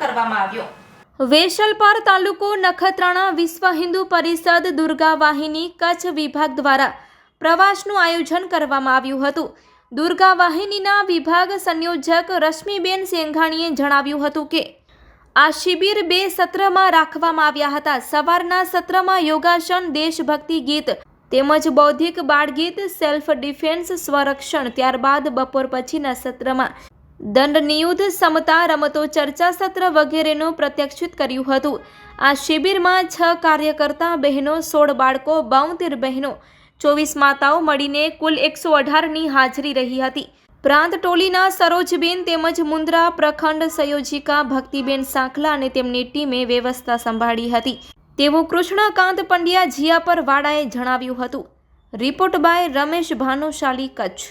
કરવામાં આવ્યું. વેશલપર તાલુકો નખત્રાણા વિશ્વ હિન્દુ પરિષદ દુર્ગા વાહિની કચ્છ વિભાગ દ્વારા પ્રવાસનું આયોજન કરવામાં આવ્યું હતું. દુર્ગા વાહિનીના વિભાગ સંયોજક રશ્મિબેન સેંઘાણીએ જણાવ્યું હતું કે, આ શિબિર બે સત્રમાં રાખવામાં આવ્યા હતા. સવારના સત્રમાં યોગાસન, દેશભક્તિ ગીત તેમજ બૌદ્ધિક બાળગીત, સેલ્ફ ડિફેન્સ, સ્વરક્ષણ, ત્યારબાદ બપોર પછીના સત્રમાં દંડ નિયુદ્ધ સમતા રમતો ચર્ચા સત્ર વગેરેનું પ્રત્યક્ષિત કર્યું હતું. આ શિબિરમાં છ કાર્યકર્તા, બહેનો, સોળ બાળકો, બાઉતેર બહેનો, ચોવીસ માતાઓ મળીને કુલ એકસો અઢારની હાજરી રહી હતી. પ્રાંત ટોલીના સરોજબેન તેમજ મુન્દ્રા પ્રખંડ સંયોજિકા ભક્તિબેન સાંખલા અને તેમની ટીમે વ્યવસ્થા સંભાળી હતી. તેવું કૃષ્ણકાંત પંડ્યા જીયાપર વાડાએ જણાવ્યું હતું. Report by Ramesh Bhanushali Kutch.